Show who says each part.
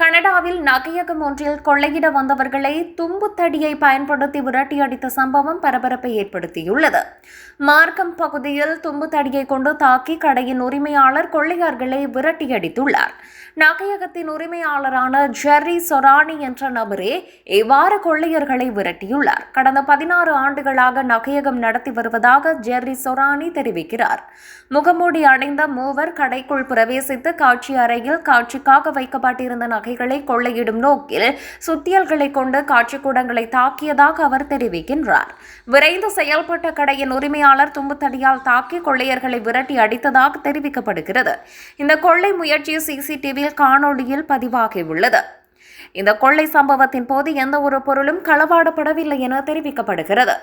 Speaker 1: கனடாவில் நகையகம் ஒன்றில் கொள்ளையிட வந்தவர்களை தும்புத்தடியை பயன்படுத்தி விரட்டியடித்த சம்பவம் பரபரப்பை ஏற்படுத்தியுள்ளது. மார்க்கம் பகுதியில் தும்புத்தடியை கொண்டு தாக்கி கடையின் உரிமையாளர் கொள்ளையர்களை விரட்டியடித்துள்ளார் நகையகத்தின் உரிமையாளரான ஜெர்ரி சொரானி என்ற நபரே இவ்வாறு கொள்ளையர்களை விரட்டியுள்ளார். கடந்த பதினாறு ஆண்டுகளாக நகையகம் நடத்தி வருவதாக ஜெர்ரி சொரானி தெரிவிக்கிறார். முகமூடி அணிந்த மூவர் கடைக்குள் பிரவேசித்து காட்சி அறையில் காட்சிக்காக வைக்கப்பட்டிருந்த நகை நகைகளை கொள்ளையிடும் நோக்கில் சுத்தியல்களை கொண்டு காட்சிக்கூடங்களை தாக்கியதாக அவர் தெரிவிக்கின்றார். விரைந்து செயல்பட்ட கடையின் உரிமையாளர் தும்புத்தடியால் தாக்கி கொள்ளையர்களை விரட்டி அடித்ததாக தெரிவிக்கப்படுகிறது. இந்த கொள்ளை முயற்சி சிசிடிவியில் காணொளியில் பதிவாகியுள்ளது. இந்த கொள்ளை சம்பவத்தின் போது எந்த ஒரு பொருளும் களவாடப்படவில்லை என தெரிவிக்கப்படுகிறது.